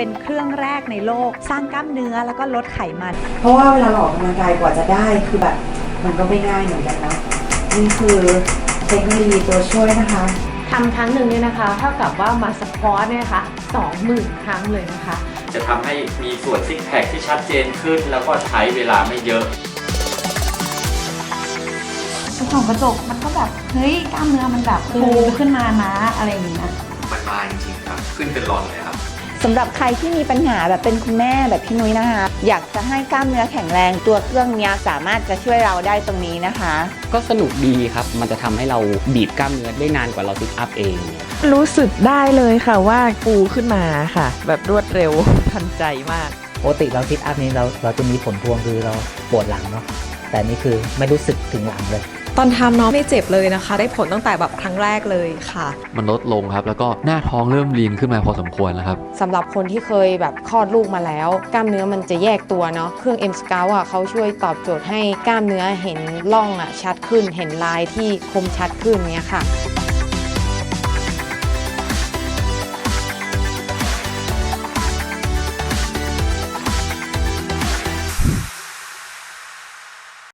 เป็นเครื่องแรกในโลก สร้างกล้ามเนื้อแล้วก็ลดไขมัน เพราะว่าเวลาเราออกกำลังกายกว่าจะได้คือแบบมันก็ไม่ง่ายเหมือนกันนะนี่คือเทคโนโลยีตัวช่วยนะคะทำครั้งหนึ่งเนี่ยนะคะเท่ากับว่ามาสควอตเนี่ยนะคะสองหมื่นครั้งเลยนะคะ จะทำให้มีส่วนซิกแพคที่ชัดเจนขึ้น แล้วก็ใช้เวลาไม่เยอะส่องกระจกมันก็แบบ เฮ้ย กล้ามเนื้อมันแบบฟูขึ้นมานะอะไรอย่างเงี้ยมันมาจริงๆครับ ขึ้นเป็นหลอดเลยครับ สำหรับใครที่มีปัญหาแบบเป็นคุณแม่แบบพี่นุ้ยนะคะ อยากจะให้กล้ามเนื้อแข็งแรงตัวเครื่องเนี้ยสามารถจะช่วยเราได้ตรงนี้นะคะ ก็สนุกดีครับ มันจะทำให้เราบีบกล้ามเนื้อได้นานกว่าเราซิทอัพเอง รู้สึกได้เลยค่ะว่าฟูขึ้นมาค่ะ แบบรวดเร็ว ทันใจมาก ปกติเราซิทอัพนี้เราเราจะมีผลพวงคือเราปวดหลังเนาะแต่นี่คือไม่รู้สึกถึงหลังเลยต อนทำเนาะไม่เจ็บเลยนะคะ ได้ผลตั้งแต่แบบครั้งแรกเลยค่ะ มันลดลงครับ แล้วก็หน้าท้องเริ่มลีนขึ้นมาพอสมควรแล้วครับสำหรับคนที่เคยแบบคลอดลูกมาแล้ว กล้ามเนื้อมันจะแยกตัวเนาะเครื่อง M Scout อะเขาช่วยตอบโจทย์ให้กล้ามเนื้อเห็นร่องอะชัดขึ้น เห็นลายที่คมชัดขึ้นเนี้ยค่ะ